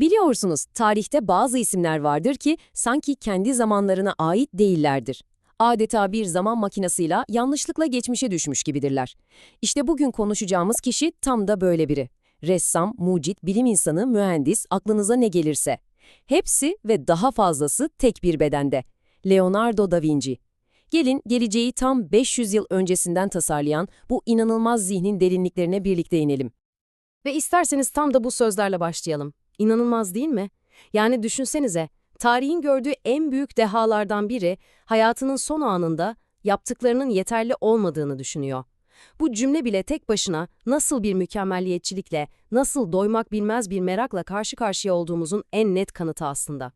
Biliyorsunuz, tarihte bazı isimler vardır ki sanki kendi zamanlarına ait değillerdir. Adeta bir zaman makinasıyla yanlışlıkla geçmişe düşmüş gibidirler. İşte bugün konuşacağımız kişi tam da böyle biri. Ressam, mucit, bilim insanı, mühendis, aklınıza ne gelirse. Hepsi ve daha fazlası tek bir bedende. Leonardo da Vinci. Gelin geleceği tam 500 yıl öncesinden tasarlayan bu inanılmaz zihnin derinliklerine birlikte inelim. Ve isterseniz tam da bu sözlerle başlayalım. İnanılmaz değil mi? Yani düşünsenize, tarihin gördüğü en büyük dehalardan biri hayatının son anında yaptıklarının yeterli olmadığını düşünüyor. Bu cümle bile tek başına nasıl bir mükemmelliyetçilikle, nasıl doymak bilmez bir merakla karşı karşıya olduğumuzun en net kanıtı aslında.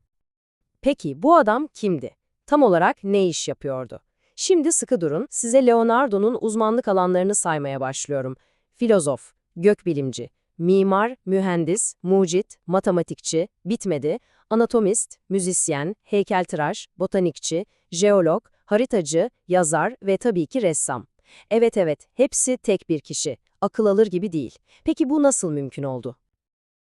Peki bu adam kimdi? Tam olarak ne iş yapıyordu? Şimdi sıkı durun, size Leonardo'nun uzmanlık alanlarını saymaya başlıyorum. Filozof, gökbilimci, mimar, mühendis, mucit, matematikçi, bitmedi, anatomist, müzisyen, heykeltıraş, botanikçi, jeolog, haritacı, yazar ve tabii ki ressam. Evet evet, hepsi tek bir kişi. Akıl alır gibi değil. Peki bu nasıl mümkün oldu?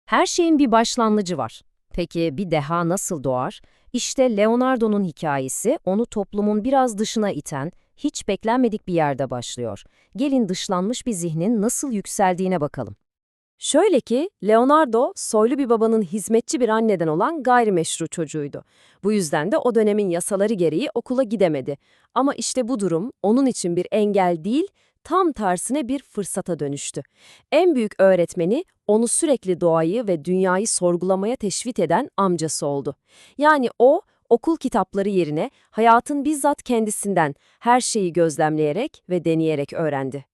Her şeyin bir başlangıcı var. Peki bir deha nasıl doğar? İşte Leonardo'nun hikayesi onu toplumun biraz dışına iten, hiç beklenmedik bir yerde başlıyor. Gelin dışlanmış bir zihnin nasıl yükseldiğine bakalım. Şöyle ki, Leonardo, soylu bir babanın hizmetçi bir anneden olan gayrimeşru çocuğuydu. Bu yüzden de o dönemin yasaları gereği okula gidemedi. Ama işte bu durum onun için bir engel değil, tam tersine bir fırsata dönüştü. En büyük öğretmeni onu sürekli doğayı ve dünyayı sorgulamaya teşvik eden amcası oldu. Yani o, okul kitapları yerine hayatın bizzat kendisinden her şeyi gözlemleyerek ve deneyerek öğrendi.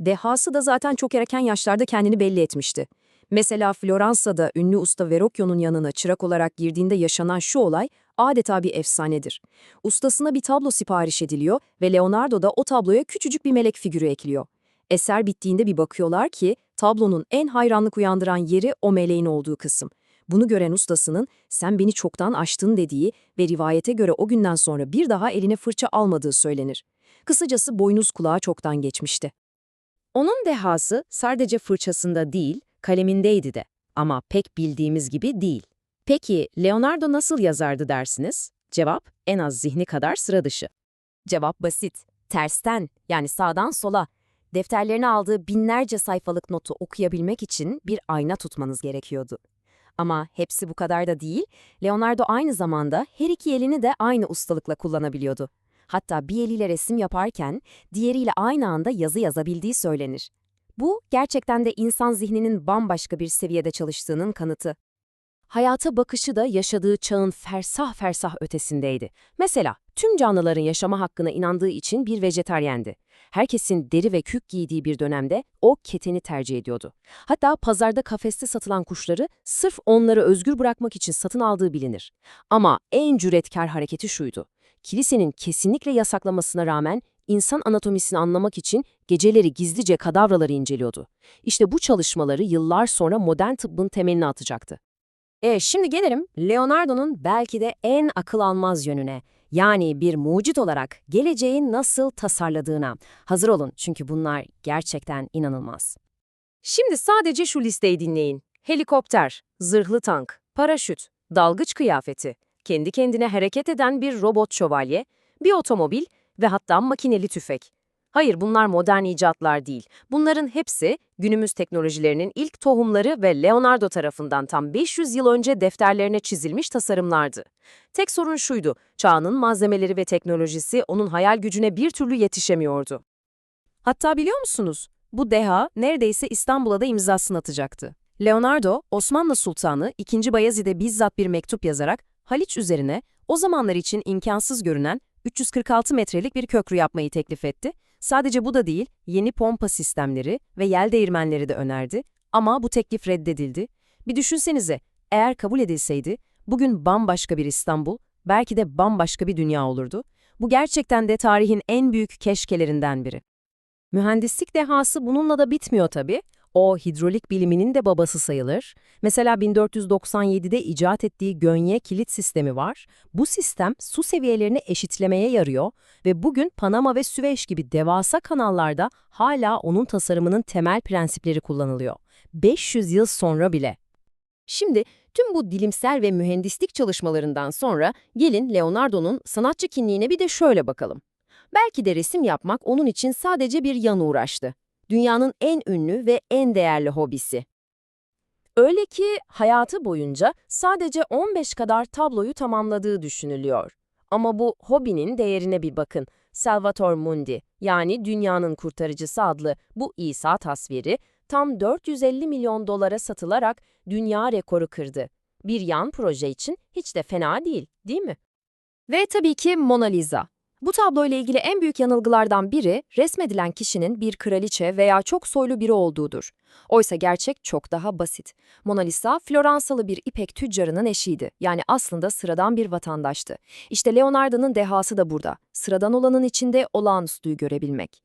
Dehası da zaten çok erken yaşlarda kendini belli etmişti. Mesela Floransa'da ünlü usta Verrocchio'nun yanına çırak olarak girdiğinde yaşanan şu olay adeta bir efsanedir. Ustasına bir tablo sipariş ediliyor ve Leonardo da o tabloya küçücük bir melek figürü ekliyor. Eser bittiğinde bir bakıyorlar ki tablonun en hayranlık uyandıran yeri o meleğin olduğu kısım. Bunu gören ustasının sen beni çoktan aştın dediği ve rivayete göre o günden sonra bir daha eline fırça almadığı söylenir. Kısacası boynuz kulağa çoktan geçmişti. Onun dehası sadece fırçasında değil, kalemindeydi de. Ama pek bildiğimiz gibi değil. Peki Leonardo nasıl yazardı dersiniz? Cevap en az zihni kadar sıra dışı. Cevap basit. Tersten, yani sağdan sola. Defterlerine aldığı binlerce sayfalık notu okuyabilmek için bir ayna tutmanız gerekiyordu. Ama hepsi bu kadar da değil, Leonardo aynı zamanda her iki elini de aynı ustalıkla kullanabiliyordu. Hatta bir eliyle resim yaparken diğeriyle aynı anda yazı yazabildiği söylenir. Bu gerçekten de insan zihninin bambaşka bir seviyede çalıştığının kanıtı. Hayata bakışı da yaşadığı çağın fersah fersah ötesindeydi. Mesela tüm canlıların yaşama hakkına inandığı için bir vejetaryendi. Herkesin deri ve kük giydiği bir dönemde o keteni tercih ediyordu. Hatta pazarda kafeste satılan kuşları sırf onları özgür bırakmak için satın aldığı bilinir. Ama en cüretkar hareketi şuydu. Kilisenin kesinlikle yasaklamasına rağmen insan anatomisini anlamak için geceleri gizlice kadavraları inceliyordu. İşte bu çalışmaları yıllar sonra modern tıbbın temelini atacaktı. E şimdi gelelim Leonardo'nun belki de en akıl almaz yönüne. Yani bir mucit olarak geleceği nasıl tasarladığına. Hazır olun çünkü bunlar gerçekten inanılmaz. Şimdi sadece şu listeyi dinleyin. Helikopter, zırhlı tank, paraşüt, dalgıç kıyafeti, kendi kendine hareket eden bir robot şövalye, bir otomobil ve hatta makineli tüfek. Hayır bunlar modern icatlar değil. Bunların hepsi günümüz teknolojilerinin ilk tohumları ve Leonardo tarafından tam 500 yıl önce defterlerine çizilmiş tasarımlardı. Tek sorun şuydu, çağının malzemeleri ve teknolojisi onun hayal gücüne bir türlü yetişemiyordu. Hatta biliyor musunuz? Bu deha neredeyse İstanbul'a da imzasını atacaktı. Leonardo, Osmanlı Sultanı 2. Bayezid'e bizzat bir mektup yazarak Haliç üzerine o zamanlar için imkansız görünen 346 metrelik bir köprü yapmayı teklif etti. Sadece bu da değil, yeni pompa sistemleri ve yel değirmenleri de önerdi. Ama bu teklif reddedildi. Bir düşünsenize, eğer kabul edilseydi, bugün bambaşka bir İstanbul, belki de bambaşka bir dünya olurdu. Bu gerçekten de tarihin en büyük keşkelerinden biri. Mühendislik dehası bununla da bitmiyor tabii. O hidrolik biliminin de babası sayılır. Mesela 1497'de icat ettiği gönye kilit sistemi var. Bu sistem su seviyelerini eşitlemeye yarıyor ve bugün Panama ve Süveyş gibi devasa kanallarda hala onun tasarımının temel prensipleri kullanılıyor. 500 yıl sonra bile. Şimdi Tüm bu dilimsel ve mühendislik çalışmalarından sonra gelin Leonardo'nun sanatçı kimliğine bir de şöyle bakalım. Belki de resim yapmak onun için sadece bir yan uğraştı. Dünyanın en ünlü ve en değerli hobisi. Öyle ki hayatı boyunca sadece 15 kadar tabloyu tamamladığı düşünülüyor. Ama bu hobinin değerine bir bakın. Salvator Mundi yani Dünyanın Kurtarıcısı adlı bu İsa tasviri tam 450 milyon dolara satılarak dünya rekoru kırdı. Bir yan proje için hiç de fena değil, değil mi? Ve tabii ki Mona Lisa. Bu tabloyla ilgili en büyük yanılgılardan biri resmedilen kişinin bir kraliçe veya çok soylu biri olduğudur. Oysa gerçek çok daha basit. Mona Lisa, Floransalı bir ipek tüccarının eşiydi. Yani aslında sıradan bir vatandaştı. İşte Leonardo'nun dehası da burada. Sıradan olanın içinde olağanüstüyü görebilmek.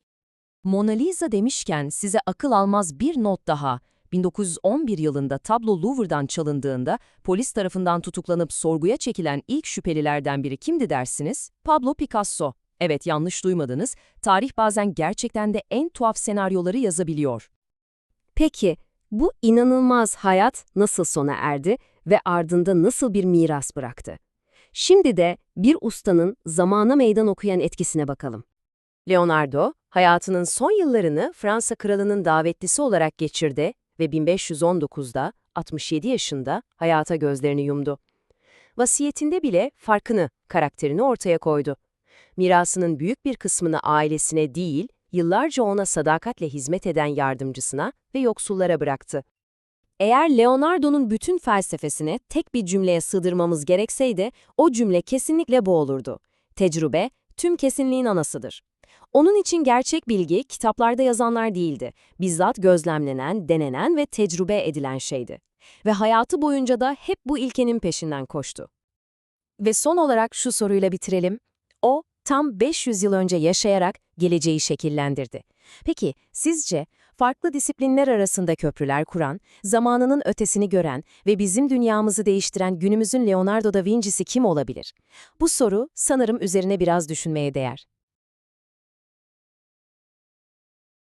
Mona Lisa demişken size akıl almaz bir not daha. 1911 yılında tablo Louvre'dan çalındığında polis tarafından tutuklanıp sorguya çekilen ilk şüphelilerden biri kimdi dersiniz? Pablo Picasso. Evet yanlış duymadınız. Tarih bazen gerçekten de en tuhaf senaryoları yazabiliyor. Peki, bu inanılmaz hayat nasıl sona erdi ve ardında nasıl bir miras bıraktı? Şimdi de bir ustanın zamana meydan okuyan etkisine bakalım. Leonardo, hayatının son yıllarını Fransa kralının davetlisi olarak geçirdi ve 1519'da 67 yaşında hayata gözlerini yumdu. Vasiyetinde bile farkını, karakterini ortaya koydu. Mirasının büyük bir kısmını ailesine değil, yıllarca ona sadakatle hizmet eden yardımcısına ve yoksullara bıraktı. Eğer Leonardo'nun bütün felsefesini tek bir cümleye sığdırmamız gerekseydi, o cümle kesinlikle bu olurdu. Tecrübe, tüm kesinliğin anasıdır. Onun için gerçek bilgi kitaplarda yazanlar değildi. Bizzat gözlemlenen, denenen ve tecrübe edilen şeydi. Ve hayatı boyunca da hep bu ilkenin peşinden koştu. Ve son olarak şu soruyla bitirelim. O, tam 500 yıl önce yaşayarak geleceği şekillendirdi. Peki, sizce farklı disiplinler arasında köprüler kuran, zamanının ötesini gören ve bizim dünyamızı değiştiren günümüzün Leonardo da Vinci'si kim olabilir? Bu soru sanırım üzerine biraz düşünmeye değer.